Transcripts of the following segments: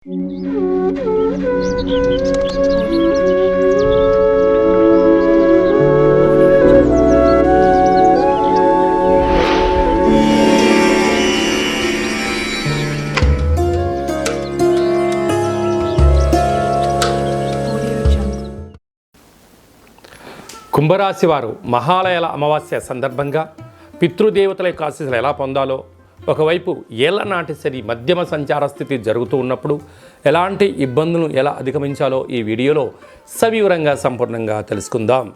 కుంభరాశి వారు మహాలయాల అమావాస్య సందర్భంగా పితృదేవతల యొక్క ఆశీస్సులు ఎలా పొందాలో ఒకవైపు ఏళ్ళ నాటి సరి మధ్యమ సంచార స్థితి జరుగుతూ ఉన్నప్పుడు ఎలాంటి ఇబ్బందులను ఎలా అధిగమించాలో ఈ వీడియోలో సవివరంగా సంపూర్ణంగా తెలుసుకుందాం.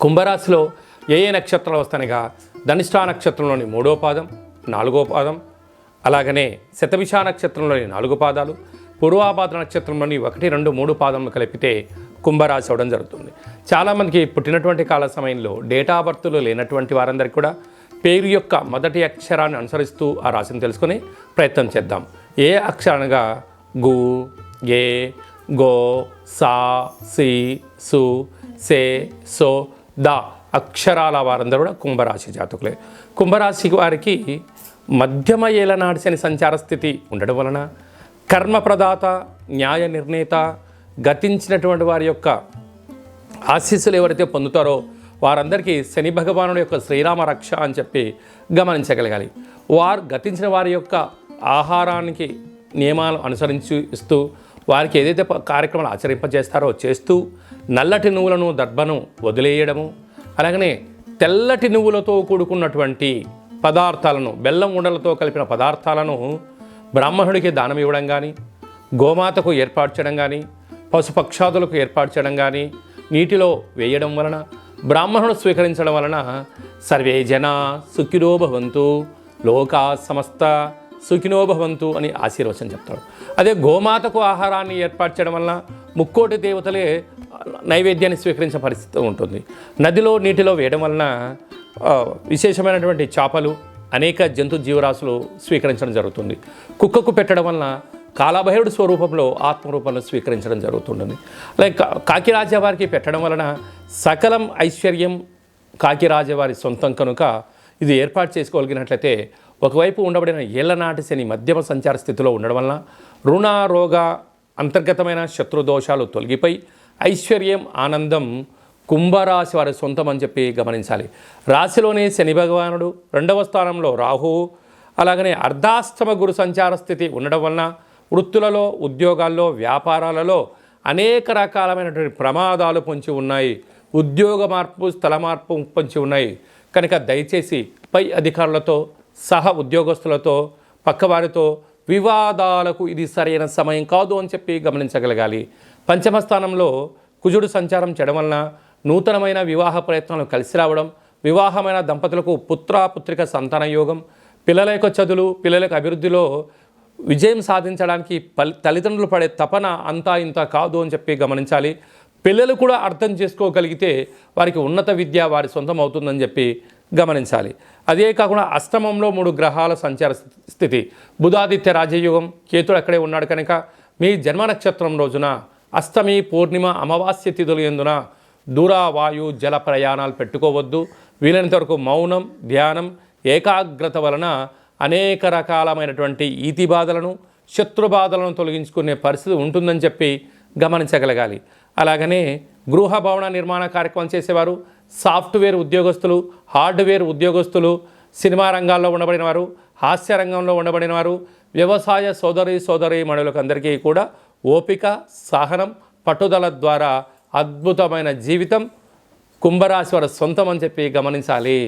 కుంభరాశిలో ఏ ఏ నక్షత్రాలు వస్తానగా ధనిష్టా నక్షత్రంలోని మూడో పాదం నాలుగో పాదం అలాగనే శతభిష నక్షత్రంలోని నాలుగు పాదాలు పూర్వాపాద నక్షత్రంలోని ఒకటి రెండు మూడు పాదములు కలిపితే కుంభరాశి అవడం జరుగుతుంది. చాలామందికి పుట్టినటువంటి కాల సమయంలో డేటా బర్త్లు లేనటువంటి వారందరికీ కూడా పేరు యొక్క మొదటి అక్షరాన్ని అనుసరిస్తూ ఆ రాశిని తెలుసుకుని ప్రయత్నం చేద్దాం. ఏ అక్షరానగా గు ఏ గో సా సి సు సే సో ద అక్షరాల వారందరూ కూడా కుంభరాశి జాతకులే. కుంభరాశి వారికి మధ్యమ ఏలనాటి శని సంచార స్థితి ఉండడం వలన కర్మప్రదాత న్యాయ నిర్ణేత గతించినటువంటి వారి యొక్క ఆశీస్సులు ఎవరైతే పొందుతారో వారందరికీ శని భగవానుడి యొక్క శ్రీరామ రక్ష అని చెప్పి గమనించగలగాలి. వారు గతించిన వారి యొక్క ఆహారానికి నియమాలు అనుసరించి ఇస్తూ వారికి ఏదైతే కార్యక్రమాలు ఆచరింపజేస్తారో చేస్తూ నల్లటి నువ్వులను దర్భను వదిలేయడము అలాగనే తెల్లటి నువ్వులతో కూడుకున్నటువంటి పదార్థాలను బెల్లం ఉండలతో కలిపిన పదార్థాలను బ్రాహ్మణుడికి దానం ఇవ్వడం కానీ గోమాతకు ఏర్పాటు చేయడం కానీ పశుపక్షాదులకు ఏర్పాటు చేయడం కానీ నీటిలో వేయడం వలన బ్రాహ్మణుడు స్వీకరించడం వలన సర్వే జన సుఖినో భవంతు లోకా సమస్త సుఖినో భవంతు అని ఆశీర్వచనం చెప్తాడు. అదే గోమాతకు ఆహారాన్ని ఏర్పాటు చేయడం వలన ముక్కోటి దేవతలే నైవేద్యాన్ని స్వీకరించే పరిస్థితి ఉంటుంది. నదిలో నీటిలో వేయడం వలన విశేషమైనటువంటి చేపలు అనేక జంతు జీవరాశులు స్వీకరించడం జరుగుతుంది. కుక్కకు పెట్టడం వలన కాలభైరుడు స్వరూపంలో ఆత్మరూపంలో స్వీకరించడం జరుగుతుంటుంది. లైక్ కా- పెట్టడం వలన సకలం ఐశ్వర్యం కాకిరాజవారి సొంతం కనుక ఇది ఏర్పాటు చేసుకోగలిగినట్లయితే ఒకవైపు ఉండబడిన ఏళ్ళనాటి శని మధ్యమ సంచార స్థితిలో ఉండడం వలన రుణ రోగ అంతర్గతమైన శత్రుదోషాలు తొలగిపోయి ఐశ్వర్యం ఆనందం కుంభరాశి వారి సొంతం అని చెప్పి గమనించాలి. రాశిలోనే శని భగవానుడు రెండవ స్థానంలో రాహువు. అలాగనే అర్ధాష్టమ గురు సంచార స్థితి ఉండడం వలన వృత్తులలో ఉద్యోగాల్లో వ్యాపారాలలో అనేక రకాలమైనటువంటి ప్రమాదాలు పొంచి ఉన్నాయి. ఉద్యోగ మార్పు స్థల మార్పు పొంచి ఉన్నాయి. కనుక దయచేసి పై అధికారులతో సహ ఉద్యోగస్తులతో పక్కవారితో వివాదాలకు ఇది సరైన సమయం కాదు అని చెప్పి గమనించగలగాలి. పంచమ స్థానంలో కుజుడు సంచారం చేయడం వలన నూతనమైన వివాహ ప్రయత్నాలు కలిసి రావడం వివాహమైన దంపతులకు పుత్ర పుత్రిక సంతాన యోగం పిల్లల యొక్క చదువులు పిల్లల యొక్క అభివృద్ధిలో విజయం సాధించడానికి తల్లిదండ్రులు పడే తపన అంతా ఇంత కాదు అని చెప్పి గమనించాలి. పిల్లలు కూడా అర్థం చేసుకోగలిగితే వారికి ఉన్నత విద్య వారి సొంతం అవుతుందని చెప్పి గమనించాలి. అదే కాకుండా అష్టమంలో మూడు గ్రహాల సంచార స్థి- స్థితి. బుధాదిత్య రాజయోగం కేతుడు అక్కడే ఉన్నాడు కనుక మీ జన్మ నక్షత్రం రోజున అష్టమి పూర్ణిమ అమావాస్య తిథులు ఎందున దూర వాయు జల ప్రయాణాలు పెట్టుకోవద్దు. వీలైనంత వరకు మౌనం ధ్యానం ఏకాగ్రత వలన అనేక రకాలమైనటువంటి ఈతి బాధలను శత్రు బాధలను తొలగించుకునే పరిస్థితి ఉంటుందని చెప్పి గమనించగలగాలి. అలాగనే గృహ భవన నిర్మాణ కార్యక్రమం చేసేవారు సాఫ్ట్వేర్ ఉద్యోగస్తులు హార్డ్వేర్ ఉద్యోగస్తులు సినిమా రంగాల్లో ఉండబడిన వారు హాస్య రంగంలో ఉండబడిన వారు వ్యవసాయ సోదరి సోదరి మణులకు అందరికీ కూడా ఓపిక సహనం పట్టుదల ద్వారా అద్భుతమైన జీవితం కుంభరాశి వారి సొంతం అని చెప్పి గమనించాలి.